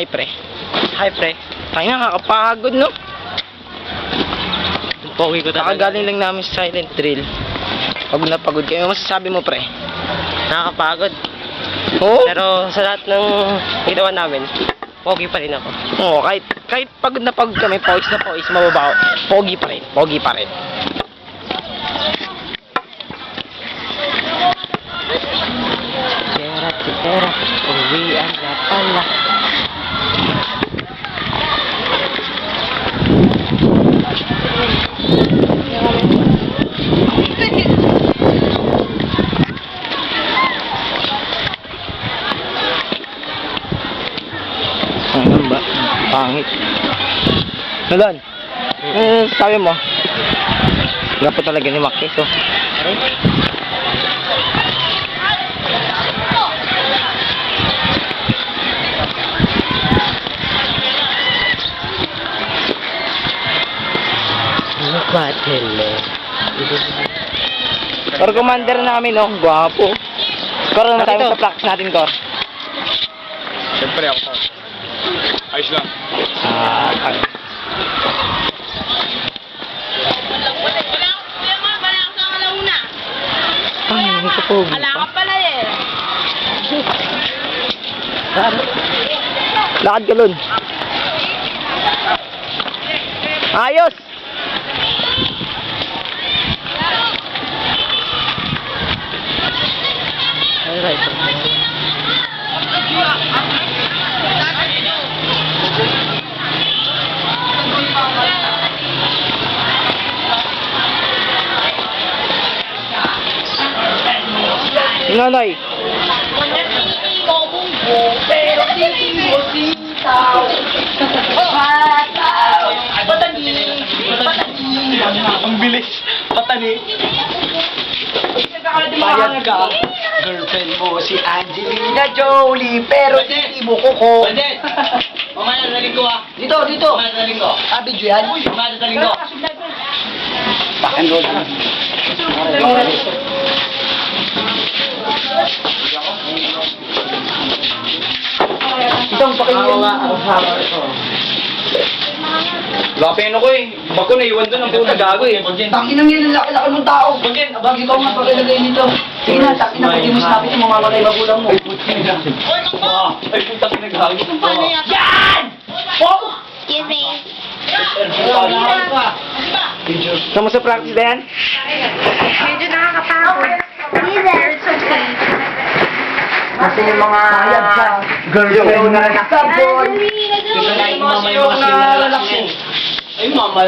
Hi, pre. Hi, pre. Tayo na, nakakapagod, no? Pogi ko talaga. Kakagaling lang namin sa silent drill. Pagod na pagod kayo. Masasabi mo, pre? Nakakapagod. Oo? Pero sa lahat ng ginawa namin, pogi pa rin ako. Oo, kahit, kahit pagod na pagod kami, pawis na pawis, mababaw. Pogi pa rin. Pogi pa rin. Pera, pera, uwian na pala. Ano ba? Pangit. Nolan, eh, sabi mo? Gapo talaga ni Mac, so. Matele. Kor commander namin, no? Gwapo. Kor, naman tayo sa practice natin, Kor. Siyempre ako pa. Ayos lang. Ah, ah. Ay, pogi Wala pa. ka pala eh. Lakad ka, Lon. Ayos! Nanay. Pero hindi mo sitaw. Pataw. Patani. Patani. Ang bilis. Patani. Bayad ka. Girlfriend mo si Angelina Jolie, pero hindi mo kuko. Pwede! Mamaya sa linggo ah. Dito, dito. Mamaya sa linggo. Sabi dyo yan. Mamaya sa linggo. Back and roll. Itong pakinggan nga. Lapin ako eh. Bako na iwan doon ang puta gago eh. Tangin ang yan, laki-laki mong tao. Bagin, Abag ikaw nga pakilagay nito. Sige na, takin na, di mo sinapit mo, mamamatay magulang mo. Ay, puta pinagago. Paano yan? Yan! Oh! Excuse me. Kamusta practice ba yan? Medyo nakakapagod. Kasi yung mga girlfriend na nakasabon. Angelina Jolie. Mamaya mga sila lalaki. Ay, mama